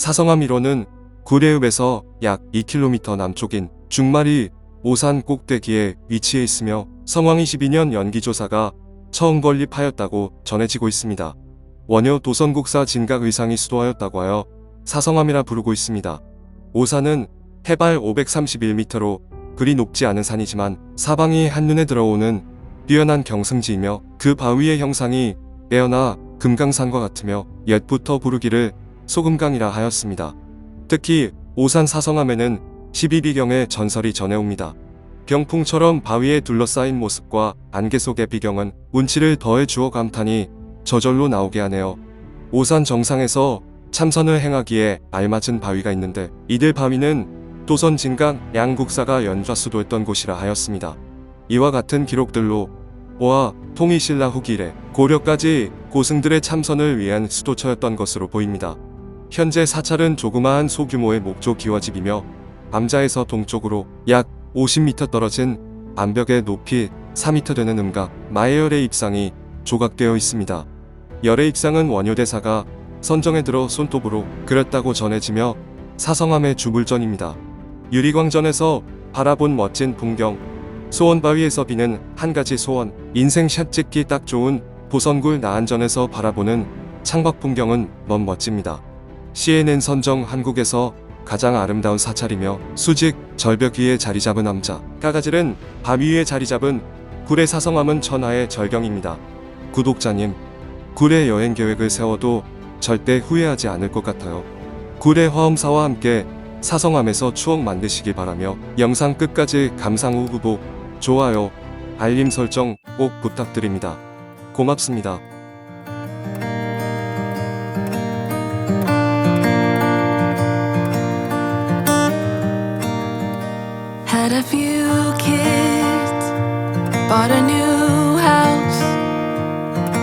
사성암 1호는 구례읍에서 약 2km 남쪽인 중마리 오산 꼭대기에 위치해 있으며 성황 22년 연기조사가 처음 건립하였다고 전해지고 있습니다. 원효 도선국사 진각 의상이 수도하였다고 하여 사성암이라 부르고 있습니다. 오산은 해발 531m로 그리 높지 않은 산이지만 사방이 한눈에 들어오는 뛰어난 경승지이며 그 바위의 형상이 빼어나 금강산과 같으며 옛부터 부르기를 소금강이라 하였습니다. 특히 오산 사성암에는 12비경의 전설이 전해옵니다. 병풍처럼 바위에 둘러싸인 모습과 안개 속의 비경은 운치를 더해 주어 감탄이 저절로 나오게 하네요. 오산 정상에서 참선을 행하기에 알맞은 바위가 있는데 이들 바위는 도선 진강 양국사가 연좌수도했던 곳이라 하였습니다. 이와 같은 기록들로 보아 통일신라 후기 이래 고려까지 고승들의 참선을 위한 수도처였던 것으로 보입니다. 현재 사찰은 조그마한 소규모의 목조 기와집이며 암자에서 동쪽으로 약 50m 떨어진 암벽의 높이 4m 되는 음각 마예열의 입상이 조각되어 있습니다. 열의 입상은 원효대사가 선정에 들어 손톱으로 그렸다고 전해지며 사성함의 주불전입니다. 유리광전에서 바라본 멋진 풍경, 소원바위에서 비는 한 가지 소원, 인생샷 찍기 딱 좋은 보선굴 나안전에서 바라보는 창밖 풍경은 너무 멋집니다. CNN 선정 한국에서 가장 아름다운 사찰이며 수직 절벽 위에 자리 잡은 남자 까가질은 밤 위에 자리 잡은 구례 사성함은 천하의 절경입니다. 구독자님, 구례 여행 계획을 세워도 절대 후회하지 않을 것 같아요. 구례 화엄사와 함께 사성함에서 추억 만드시길 바라며 영상 끝까지 감상 후 구독, 좋아요, 알림 설정 꼭 부탁드립니다. 고맙습니다.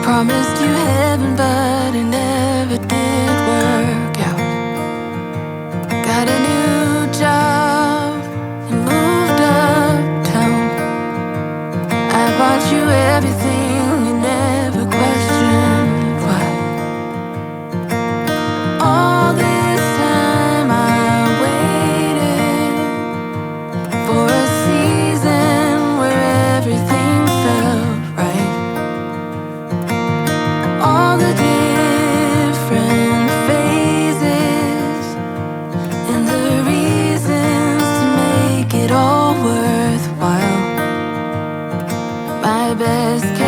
Promised you heaven, but it never did work out. Got a new job and moved uptown. I bought you everything, My best